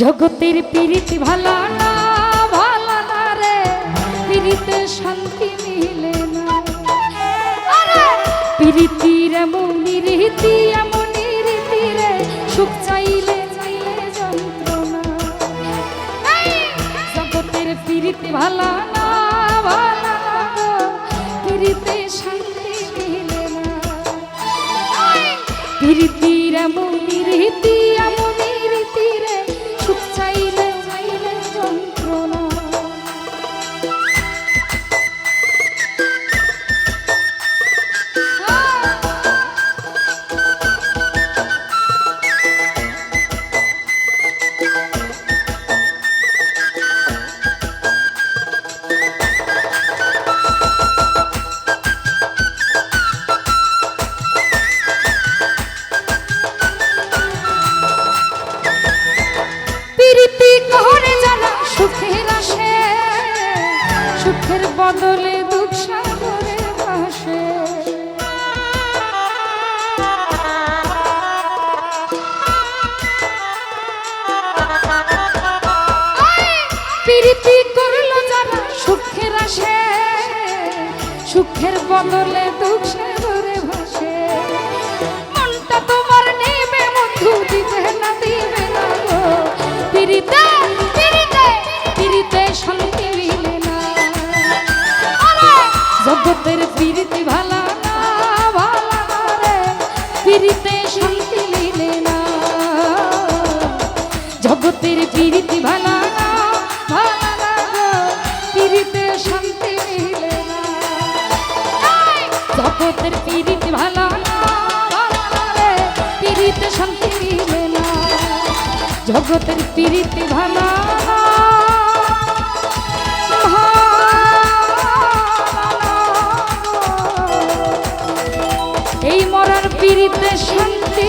জগতের পিরিতি ভালা না ভালা না রে। পিরিতে শান্তি মিলে না। পিরিতির এমন রীতি এমন রীতি রে। সুখ চাইলে চাইলে যন্ত্রণা। জগতের পিরিতি ভালা না ভালা না গো, পিরিতে শান্তি মিলে না। প্রীতির এমন রীতি বদলে দুঃখ সাগরে ভাসে প্রীতি করল যারা সুখের আসে সুখের বদলে দুঃখ সাগরে জগতের পিরিতি ভালা ভালা না গো পিরিতে শান্তি মিলে না জগতের পিরিতি ভালা রে শান্তি মিলে না জগতের পিরিতি ভালা। এই মরার পিড়িতে শান্তি